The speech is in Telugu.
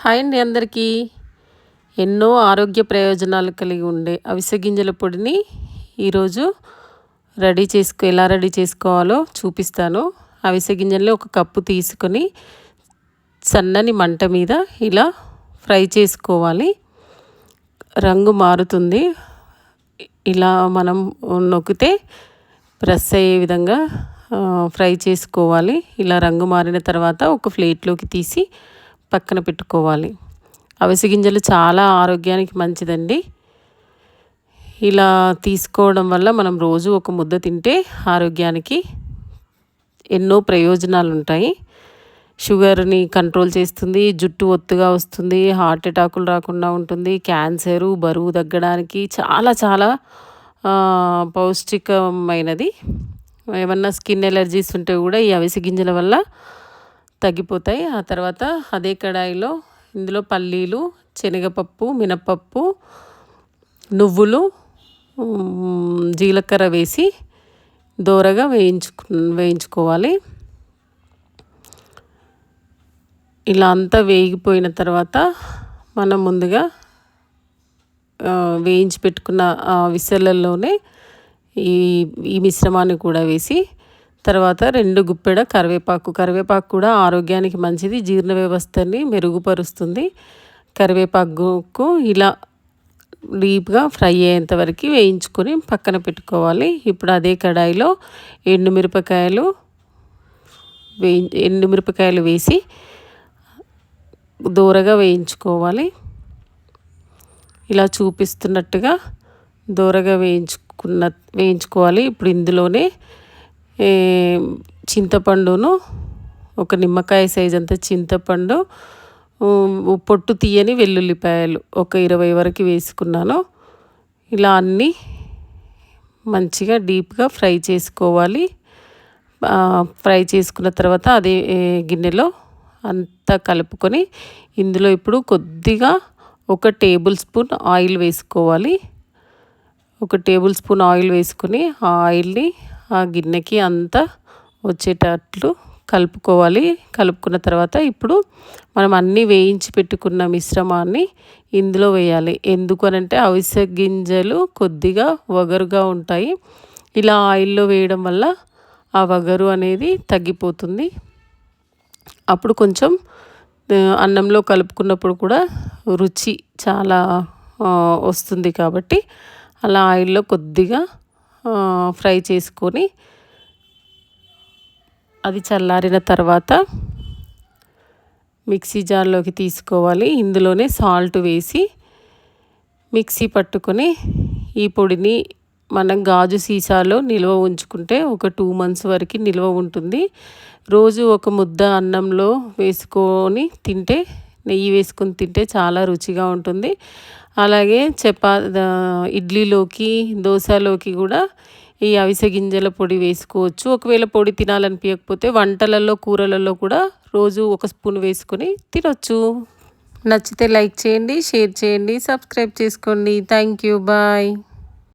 హాయ్ అండి అందరికీ. ఎన్నో ఆరోగ్య ప్రయోజనాలు కలిగి ఉండే అవిసె గింజల పొడిని ఈరోజు రెడీ చేసుకో ఎలా రెడీ చేసుకోవాలో చూపిస్తాను. అవిసె గింజల్ని ఒక కప్పు తీసుకొని సన్నని మంట మీద ఇలా ఫ్రై చేసుకోవాలి. రంగు మారుతుంది. ఇలా మనం నొక్కితే ప్రెస్ అయ్యే విధంగా ఫ్రై చేసుకోవాలి. ఇలా రంగు మారిన తర్వాత ఒక ప్లేట్లోకి తీసి పక్కన పెట్టుకోవాలి. అవిసె గింజలు చాలా ఆరోగ్యానికి మంచిదండి. ఇలా తీసుకోవడం వల్ల మనం రోజు ఒక ముద్ద తింటే ఆరోగ్యానికి ఎన్నో ప్రయోజనాలు ఉంటాయి షుగర్ని కంట్రోల్ చేస్తుంది జుట్టు ఒత్తుగా వస్తుంది హార్ట్ అటాకులు రాకుండా ఉంటుంది క్యాన్సరు బరువు తగ్గడానికి చాలా చాలా పౌష్టికమైనది. ఏమన్నా స్కిన్ ఎలర్జీస్ ఉంటే కూడా ఈ అవిసె గింజల వల్ల తగ్గిపోతాయి. ఆ తర్వాత అదే కడాయిలో ఇందులో పల్లీలు శనగపప్పు మినపప్పు నువ్వులు జీలకర్ర వేసి దోరగా వేయించుకు వేయించుకోవాలి. ఇలా అంతా వేగిపోయిన తర్వాత మనం ముందుగా వేయించి పెట్టుకున్న విసర్లలోనే ఈ ఈ మిశ్రమాన్ని కూడా వేసి తర్వాత రెండు గుప్పెడ కరివేపాకు. కరివేపాకు కూడా ఆరోగ్యానికి మంచిది జీర్ణ వ్యవస్థని మెరుగుపరుస్తుంది. కరివేపాకు ఇలా డీప్గా ఫ్రై అయ్యేంత వరకు వేయించుకొని పక్కన పెట్టుకోవాలి. ఇప్పుడు అదే కడాయిలో ఎండుమిరపకాయలు వేయి ఎండుమిరపకాయలు వేసి దూరగా వేయించుకోవాలి. ఇలా చూపిస్తున్నట్టుగా దూరగా వేయించుకున్న వేయించుకోవాలి. ఇప్పుడు ఇందులోనే చింతపండును ఒక నిమ్మకాయ సైజ్ అంత చింతపండు పొట్టు తీయని వెల్లుల్లిపాయలు ఒక ఇరవై వరకు వేసుకున్నాను. ఇలా అన్నీ మంచిగా డీప్గా ఫ్రై చేసుకోవాలి. ఫ్రై చేసుకున్న తర్వాత అదే గిన్నెలో అంతా కలుపుకొని ఇందులో ఇప్పుడు కొద్దిగా ఒక టేబుల్ స్పూన్ ఆయిల్ వేసుకోవాలి. ఒక టేబుల్ స్పూన్ ఆయిల్ వేసుకొని ఆ ఆయిల్ని ఆ గిన్నెకి అంతా వచ్చేటట్లు కలుపుకోవాలి. కలుపుకున్న తర్వాత ఇప్పుడు మనం అన్నీ వేయించి పెట్టుకున్న మిశ్రమాన్ని ఇందులో వేయాలి. ఎందుకు అనంటే అవిసె గింజలు కొద్దిగా వగరుగా ఉంటాయి. ఇలా ఆయిల్లో వేయడం వల్ల ఆ వగరు అనేది తగ్గిపోతుంది. అప్పుడు కొంచెం అన్నంలో కలుపుకున్నప్పుడు కూడా రుచి చాలా వస్తుంది కాబట్టి అలా ఆయిల్లో కొద్దిగా ఫ్రై చేసుకొని అది చల్లారిన తర్వాత మిక్సీ జార్లోకి తీసుకోవాలి. ఇందులోనే సాల్ట్ వేసి మిక్సీ పట్టుకొని ఈ పొడిని మనం గాజు సీసాలో నిల్వ ఉంచుకుంటే ఒక టూ మంత్స్ వరకు నిల్వ ఉంటుంది. రోజు ఒక ముద్ద అన్నంలో వేసుకొని తింటే నెయ్యి వేసుకొని తింటే చాలా రుచిగా ఉంటుంది. అలాగే చపా ఇడ్లీలోకి దోశలోకి కూడా ఈ అవిసె గింజల పొడి వేసుకోవచ్చు. ఒకవేళ పొడి తినాలనిపించకపోతే వంటలలో కూరలలో కూడా రోజు ఒక స్పూన్ వేసుకొని తినొచ్చు. నచ్చితే లైక్ చేయండి షేర్ చేయండి సబ్స్క్రైబ్ చేసుకోండి. Thank you. బాయ్.